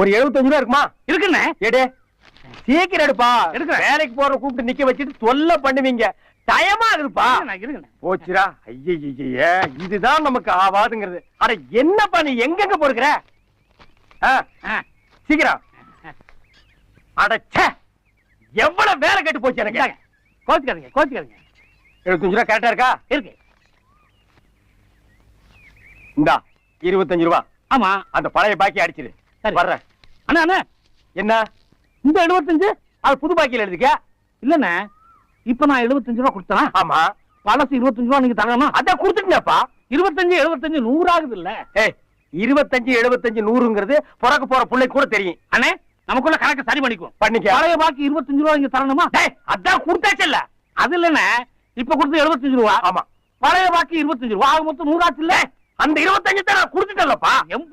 ஒரு எழுபத்தஞ்சு ரூபா இருக்குமா? இருக்குண்ணே. எடு சீக்கிரம் எடுப்பா. எடுக்கிறேன். வேலைக்கு போற கூப்பிட்டு நிக்க வச்சுட்டு தொல்லை பண்ணுவீங்க. டயமா இருக்குப்பா. போச்சுடா. ஐய இதுதான் நமக்கு ஆவாதுங்கிறது. அட என்னப்பா நீ எங்கெங்க போடுக்கிற சீக்கிரம். அட ச்சே. எவ்வளவு வேலை கெட்டு போச்சு எனக்கு. கோச்சுக்காதீங்க கோச்சுக்காதீங்க. எழுபத்தஞ்சு ரூபா கரெக்டா இருக்கா? இருக்கு. இந்தா இருபத்தஞ்சு ரூபா. ஆமா. அந்த பழைய பாக்கி அடிச்சிரு. சரி. வர்றேன். அண்ணா அண்ணா. என்ன? இந்த எழுபத்தஞ்சு அது புது பாக்கியில எழுதிக்க. இல்லண்ணே இப்ப நான் எழுபத்தஞ்சு ரூபா கொடுத்தேன்? ஆமா. பழசு இருபத்தஞ்சு ரூபா நீங்க தரணுமா? இருபத்தஞ்சு எழுபத்தஞ்சு நூறு ஆகுது இல்ல இருபத்தஞ்சு எழுபத்தஞ்சு நூறுங்கிறது பிறக்க போற பிள்ளைக்கு கூட தெரியும். அண்ணே நமக்குள்ள கணக்கு சரி பண்ணிக்குவோம். பண்ணிக்க. பழைய பாக்கி இருபத்தஞ்சு ரூபா நீங்க தரணுமா? அதான் கொடுத்தாச்சுல்ல. அது இல்லண்ணே இப்ப கொடுத்து எழுபத்தஞ்சு ரூபா. ஆமா. பழைய பாக்கி இருபத்தஞ்சு ரூபா. ஆக மொத்தம் நூறாச்சு இல்ல அந்த இருபத்தஞ்சு தான் கொடுத்துட்டேன்லப்பா. எம்